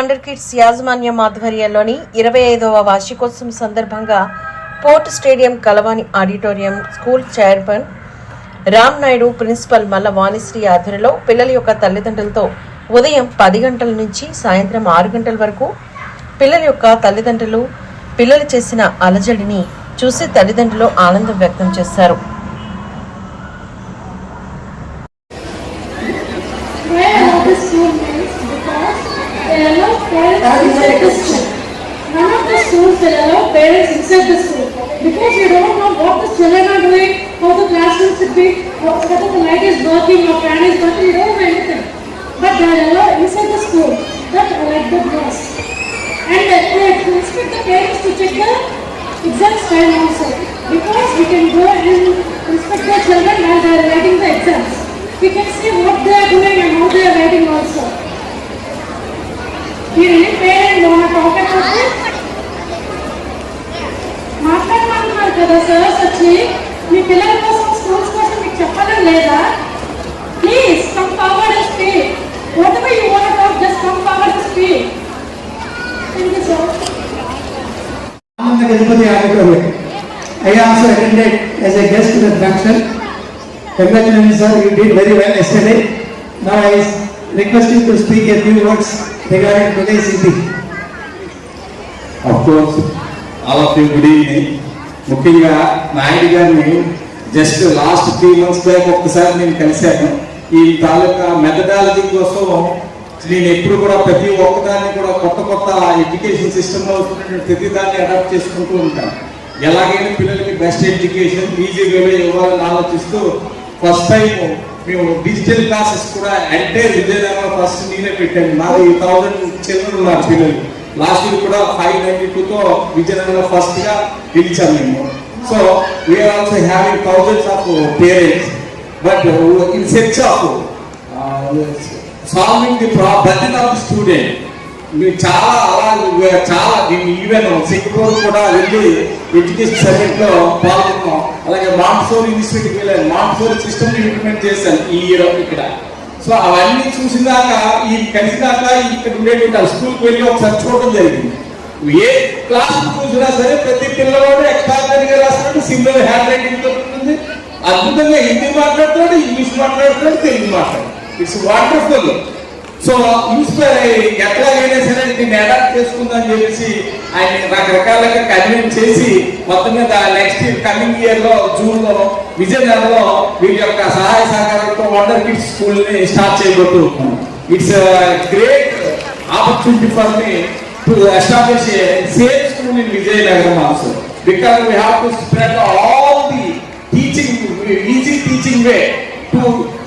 Wonder kids యాజమాన్యం ఆధ్వర్యంలోని ఇరవై ఐదవ వార్షికోత్సవం సందర్భంగా port stadium Kalavani auditorium school chairman Ram Naidu principal Malla Vanisri ఆధ్వర్యంలో పిల్లల యొక్క తల్లిదండ్రులతో ఉదయం పది గంటల నుంచి సాయంత్రం ఆరు గంటల వరకు పిల్లల యొక్క తల్లిదండ్రులు పిల్లలు చేసిన అలజడిని చూసి తల్లిదండ్రులు ఆనందం వ్యక్తం చేశారు. Inside the school because you don't know what the children are doing, how the classroom should be, whether the light is working or fan is working, you don't know anything. But they are inside the school. That like the most. And uh, they expect the parents to check the exams time also because we can go and inspect the children while they are writing the exams. We can see what they are doing and how they are writing also. Do you any parent want to talk about this? మాట్లాడమంటున్నారు కదా sir వచ్చి మీ పిల్లల కోసం schools కోసం మీకు చెప్పడం లేదా please come forward and speak whatever you want talk just come forward and speak thank you sir Ananda Ganpati Auditorium. I also attended as a guest to the function. Congratulations, sir, you did very well yesterday. Now I request you to speak a few words regarding today's meeting. Of course all of you good evening ముఖ్యంగా నాయుడు గారిని just last three months back ఒక్కసారి నేను కలిశాను. ఈ తాలూకా methodology కోసం నేను ఎప్పుడు కూడా ప్రతి ఒక్కదాన్ని కూడా కొత్త కొత్త ఎడ్యుకేషన్ సిస్టంలో వస్తున్నటువంటి ప్రతి దాన్ని అడాప్ట్ చేసుకుంటూ ఉంటాను. ఎలాగైనా పిల్లలకి బెస్ట్ ఎడ్యుకేషన్ ఈజీ ఇవ్వాలని ఆలోచిస్తూ ఫస్ట్ టైం మేము డిజిటల్ క్లాసెస్ కూడా అంటే విజయనగరం ఫస్ట్ నేనే పెట్టాను. నాది థౌసండ్ చిల్డ్రన్ ఉన్నారు పిల్లలు. లాస్ట్ ఇయర్ కూడా ఫైవ్ నైన్టీ టూతో విజయనగరంలో ఫస్ట్గా పిలిచాం మేము. So we are also having thousands of parents but in search of solving the burden of student మీరు చాలా అలా చాలా దీన్ని ఈవెన్ సింగపూర్ కూడా వెళ్ళి ఎడ్యుకేషన్ సబ్జెక్ట్ పాల్గొన్నాం. అలాగే మాంట్సోర్ ఇన్స్టిట్యూట్కి వెళ్ళాను మాంట్సోర్ సిస్టమ్ ఇంప్లిమెంట్ చేశాను ఈ ఇయర్ ఇక్కడ. సో అవన్నీ చూసినాక ఈ కలిసినాక ఇక్కడ ఉండేటువంటి స్కూల్కి వెళ్ళి ఒకసారి చూడడం జరిగింది. ఏ క్లాస్ చూసినా సరే ప్రతి పిల్లవాడు ఎక్స్ట్రాడినరీగా రాసినట్టు సింగిల్ హ్యాండ్ రైటింగ్తో ఉంటుంది. అద్భుతంగా హిందీ మాట్లాడుతున్నాడు ఇంగ్లీష్ మాట్లాడుతున్నాడు తెలుగు మాట్లాడు ఇట్స్ వండర్ఫుల్ సో ఇన్స్పైర్ అయ్యి ఎట్లాగైనా సరే దీన్ని అడాప్ట్ చేసుకుందని చెప్పేసి ఆయన రకరకాలుగా కన్విన్స్ చేసి మొత్తం మీద నెక్స్ట్ ఇయర్ కమింగ్ ఇయర్లో జూన్లో విజయనగరంలో వీటి యొక్క సహాయ సహకారంతో వండర్ కిడ్స్ స్కూల్ని స్టార్ట్ చేయబోతూ it's great opportunity for me to establish same school in Vizianagaram also because we have to spread all the teaching easy teaching way to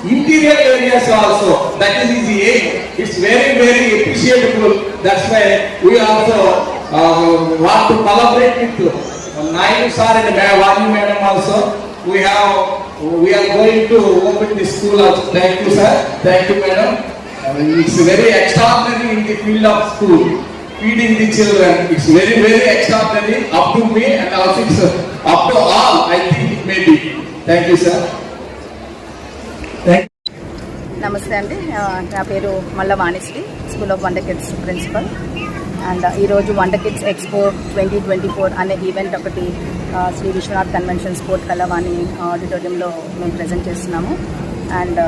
interior areas also that is his aim it's very very appreciable that's why we also uh, want to collaborate with Naidu sir and Vani madam also we have we are going to open the school also thank you sir thank you madam it's very extraordinary in the field of school feeding the children it's very very extraordinary up to me and also it's up to all i think it may be thank you sir నమస్తే అండి. నా పేరు Malla Vanisri school of wonder kids principal and ఈరోజు wonder kids expo twenty twenty four అనే event ఒకటి Shri Vishwanath convention sport Kalavani ఆడిటోరియంలో మేము present చేస్తున్నాము. అండ్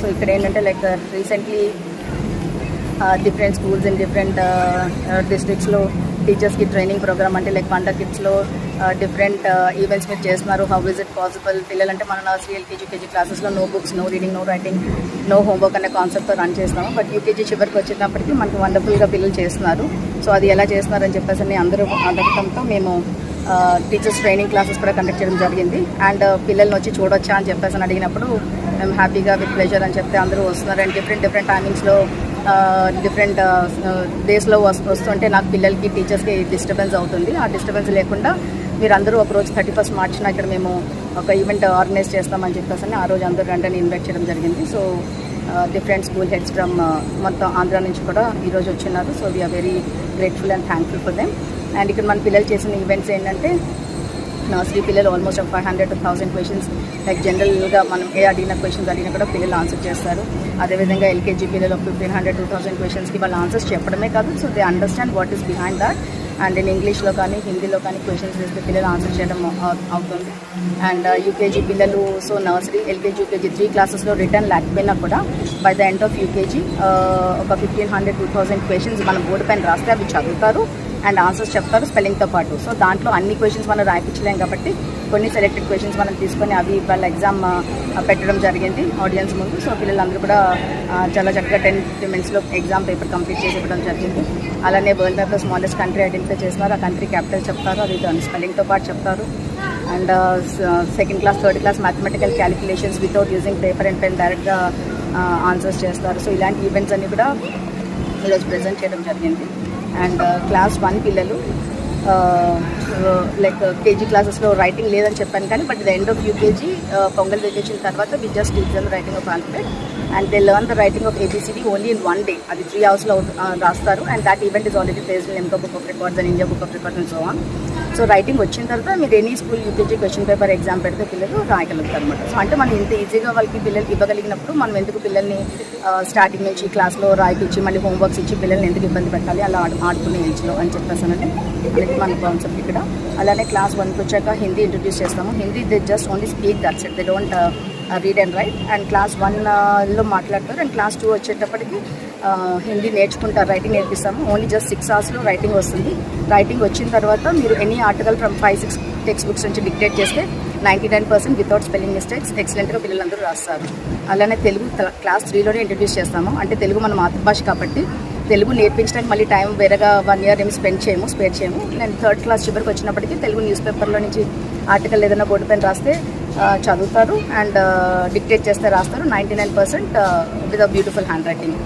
సో ఇక్కడ ఏంటంటే like recently different schools in different డిస్ట్రిక్ట్స్లో టీచర్స్కి ట్రైనింగ్ ప్రోగ్రామ్ అంటే లైక్ వండర్ కిడ్స్లో డిఫరెంట్ ఈవెంట్స్ మీరు చేస్తున్నారు. హౌ ఇస్ ఇట్ పాసిబుల్ పిల్లలంటే మన నర్సరీ ఎల్కేజీ కేజీ క్లాసెస్లో no books no reading no writing no homework అనే కాన్సెప్ట్తో రన్ చేస్తాము బట్ యూకేజీ చివరికి వచ్చినప్పటికీ మనకి వండర్ఫుల్గా పిల్లలు చేస్తున్నారు. సో అది ఎలా చేస్తున్నారని చెప్పేసి అని అందరూ అడగడంతో మేము టీచర్స్ ట్రైనింగ్ క్లాసెస్ కూడా కండక్ట్ చేయడం జరిగింది. అండ్ పిల్లల్ని వచ్చి చూడొచ్చా అని చెప్పేసి అని అడిగినప్పుడు మేము హ్యాపీగా విత్ ప్లెజర్ అని చెప్తే అందరూ వస్తున్నారు. అండ్ డిఫరెంట్ డిఫరెంట్ టైమింగ్స్లో డిఫరెంట్ డేస్లో వస్తుంటే నాకు పిల్లలకి టీచర్స్కి డిస్టర్బెన్స్ అవుతుంది. ఆ డిస్టర్బెన్స్ లేకుండా మీరు అందరూ ఒక రోజు థర్టీ ఫస్ట్ మార్చిన ఇక్కడ మేము ఒక ఈవెంట్ ఆర్గనైజ్ చేస్తామని చెప్పేసి అని ఆ రోజు అందరూ రండి ఇన్వైట్ చేయడం జరిగింది. So different school heads from మొత్తం ఆంధ్ర నుంచి కూడా ఈరోజు వచ్చినారు. So we are very grateful and thankful for them and ఇక్కడ మన పిల్లలు చేసిన ఈవెంట్స్ ఏంటంటే నర్సరీ పిల్లలు ఆల్మోస్ట్ ఒక five hundred to thousand questions like జనరల్గా మనం ఏ అడిగిన క్వశ్చన్స్ అడిగినా కూడా పిల్లలు ఆన్సర్ చేస్తారు. అదేవిధంగా ఎల్కేజీ పిల్లలు ఫిఫ్టీన్ హండ్రెడ్ టూ థౌసండ్ క్వశ్చన్స్కి వాళ్ళు ఆన్సర్స్ చెప్పడమే కాదు. So they understand what is behind that and నేను ఇంగ్లీష్లో కానీ హిందీలో కానీ క్వశ్చన్స్ వేస్తే పిల్లలు ఆన్సర్ చేయడం అవుతుంది. అండ్ యూకేజీ uh, పిల్లలు so nursery LKG UKG three క్లాసెస్లో రిటర్న్ లేకపోయినా కూడా by the end of UKG ఒక fifteen hundred two thousand questions మనం బోర్డు పైన రాస్తే అవి చదువుతారు అండ్ ఆన్సర్స్ చెప్తారు స్పెల్లింగ్తో పాటు. సో దాంట్లో అన్ని క్వశ్చన్స్ మనం రాయించలేం కాబట్టి కొన్ని సెలెక్టెడ్ క్వశ్చన్స్ మనం తీసుకొని అవి వాళ్ళ ఎగ్జామ్ పెట్టడం జరిగింది ఆడియన్స్ ముందు. సో పిల్లలందరూ కూడా చాలా చక్కగా టెన్ ఫిఫ్టీన్ మినిట్స్లో ఎగ్జామ్ పేపర్ కంప్లీట్ చేసి ఇవ్వడం జరిగింది. అలానే వరల్డ్ మ్యాప్లో స్మాలెస్ట్ కంట్రీ ఐడెంటిఫై చేస్తున్నారు ఆ కంట్రీ క్యాపిటల్ చెప్తారు. అది దాని స్పెల్లింగ్తో పాటు చెప్తారు. And second class third class mathematical calculations without using paper and pen డైరెక్ట్గా ఆన్సర్స్ చేస్తారు. సో ఇలాంటి ఈవెంట్స్ అన్ని కూడా ఈరోజు ప్రజెంట్ చేయడం జరిగింది. అండ్ క్లాస్ వన్ పిల్లలు లైక్ కేజీ క్లాసెస్లో రైటింగ్ లేదని చెప్పాను కానీ but the end of UKG Pongal vacation తర్వాత we just teach them writing of alphabet and they learn the writing of ABCD only in one day అది three అవర్స్లో రాస్తారు and that event is already place in book of records and India book of records and so on so writing వచ్చిన తర్వాత మీరు any school UKG question paper exam పెడితే పిల్లలు రాయగలుగుతారు అనమాట so అంటే మనం ఇంత ఈజీగా వాళ్ళకి పిల్లలకి ఇవ్వగలిగినప్పుడు మనం ఎందుకు పిల్లల్ని స్టార్టింగ్ నుంచి క్లాస్లో రాయిపించి మళ్ళీ హోంవర్క్స్ ఇచ్చి పిల్లల్ని ఎందుకు ఇబ్బంది పెట్టాలి? అలా ఆడు ఆడుకునే ఏజ్లో అని చెప్పేసానంటే అనేది మన కాన్సెప్ట్ ఇక్కడ. అలానే క్లాస్ వన్కి వచ్చాక హిందీ ఇంట్రడ్యూస్ చేస్తాము. Hindi they just only speak that's it they don't read and write and class వన్లో మాట్లాడతారు. అండ్ క్లాస్ టూ వచ్చేటప్పటికి హిందీ నేర్చుకుంటారు రైటింగ్ నేర్పిస్తాము. ఓన్లీ జస్ట్ సిక్స్ అవర్స్లో రైటింగ్ వస్తుంది. రైటింగ్ వచ్చిన తర్వాత మీరు any article from five six text books నుంచి డిక్టేట్ చేస్తే ninety nine percent without spelling mistakes ఎక్సలెంట్గా పిల్లలందరూ రాస్తారు. అలానే తెలుగు క్లాస్ త్రీలోనే ఇంట్రడ్యూస్ చేస్తాము. అంటే తెలుగు మన మాతృభాష కాబట్టి తెలుగు నేర్పించడానికి మళ్ళీ టైం వేరేగా వన్ ఇయర్ ఏమి స్పెండ్ చేయము స్పేర్ చేయము. నేను థర్డ్ క్లాస్ చివరికి వచ్చినప్పటికీ తెలుగు న్యూస్ పేపర్లో నుంచి ఆర్టికల్ ఏదైనా బోర్డు పైన రాస్తే చదువుతారు. అండ్ డిక్టేట్ చేస్తే రాస్తారు. Ninety nine percent with a beautiful hand writing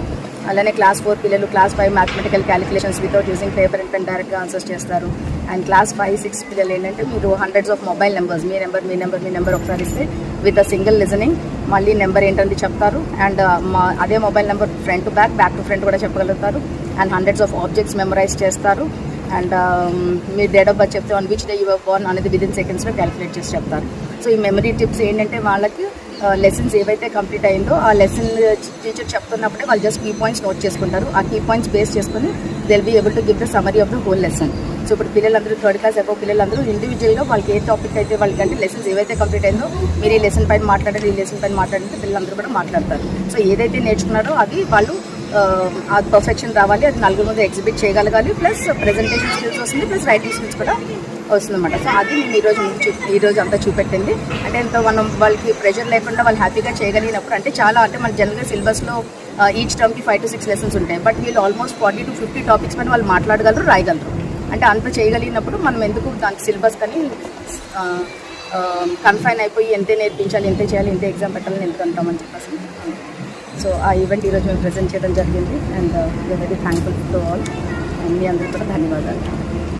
అలానే క్లాస్ ఫోర్ పిల్లలు class five mathematical calculations without using paper and pen డైరెక్ట్గా ఆన్సర్స్ చేస్తారు. అండ్ క్లాస్ ఫైవ్ సిక్స్ పిల్లలు ఏంటంటే మీరు హండ్రెడ్స్ ఆఫ్ మొబైల్ నెంబర్స్ మీ నెంబర్ మీ నెంబర్ మీ నెంబర్ ఒకసారి ఇస్తే విత్ అ సింగిల్ లిజనింగ్ మళ్ళీ నెంబర్ ఏంటంటే చెప్తారు. అండ్ uh, మా అదే mobile number front to back back to front కూడా చెప్పగలుగుతారు. And hundreds of objects memorise చేస్తారు. అండ్ మీరు డేట్ ఆఫ్ బర్త్ చెప్తే on which day your born అనేది విదిన్ సెకండ్స్లో క్యాలిక్యులేట్ చేసి చెప్తారు. సో ఈ మెమరీ టిప్స్ ఏంటంటే వాళ్ళకి లెసన్స్ ఏవైతే కంప్లీట్ అయిందో ఆ లెసన్ టీచర్ చెప్తున్నప్పుడే వాళ్ళు జస్ట్ కీ పాయింట్స్ నోట్ చేసుకుంటారు. ఆ కీ పాయింట్స్ బేస్ చేసుకుని they'll be able to give the summary of the whole lesson so ఇప్పుడు పిల్లలందరూ థర్డ్ క్లాస్ అబౌవ్ పిల్లలందరూ ఇండివిజువల్గా వాళ్ళకి ఏ టాపిక్ అయితే వాళ్ళకి అంటే లెసన్స్ ఏవైతే కంప్లీట్ అయిందో మీరు ఈ లెసన్ పైన మాట్లాడారు ఈ లెసన్ పైన మాట్లాడితే పిల్లలందరూ కూడా మాట్లాడతారు. సో ఏదైతే నేర్చుకున్నారో అది వాళ్ళు ఆ, పర్ఫెక్షన్ రావాలి. అది నలుగురు ముందు ఎగ్జిబిట్ చేయగలగాలి. ప్లస్ ప్రెజెంటేషన్ స్కిల్స్ వస్తుంది. ప్లస్ రైటింగ్ స్కిల్స్ కూడా వస్తుందన్నమాట. సో అది నేను ఈరోజు చూ ఈరోజు అంతా చూపెట్టింది. అంటే ఎంతో మనం వాళ్ళకి ప్రెషర్ లేకుండా వాళ్ళు హ్యాపీగా చేయగలిగినప్పుడు అంటే చాలా అంటే మన జనరల్గా సిలబస్లో ఈచ్ టర్మ్కి ఫైవ్ టు సిక్స్ లెసన్స్ ఉంటాయి. బట్ వీళ్ళు almost forty to fifty topics పైన వాళ్ళు మాట్లాడగలరు రాయగలరు. అంటే అంత చేయగలిగినప్పుడు మనం ఎందుకు దానికి సిలబస్ కానీ కన్ఫైన్ అయిపోయి ఎంతే నేర్పించాలి ఎంతే చేయాలి ఎంతే ఎగ్జామ్ పెట్టాలని ఎందుకు అంటామని చెప్పేసి. సో ఆ ఈవెంట్ ఈరోజు మేము ప్రజెంట్ చేయడం జరిగింది. And very thankful to all మీ అందరికీ కూడా ధన్యవాదాలు.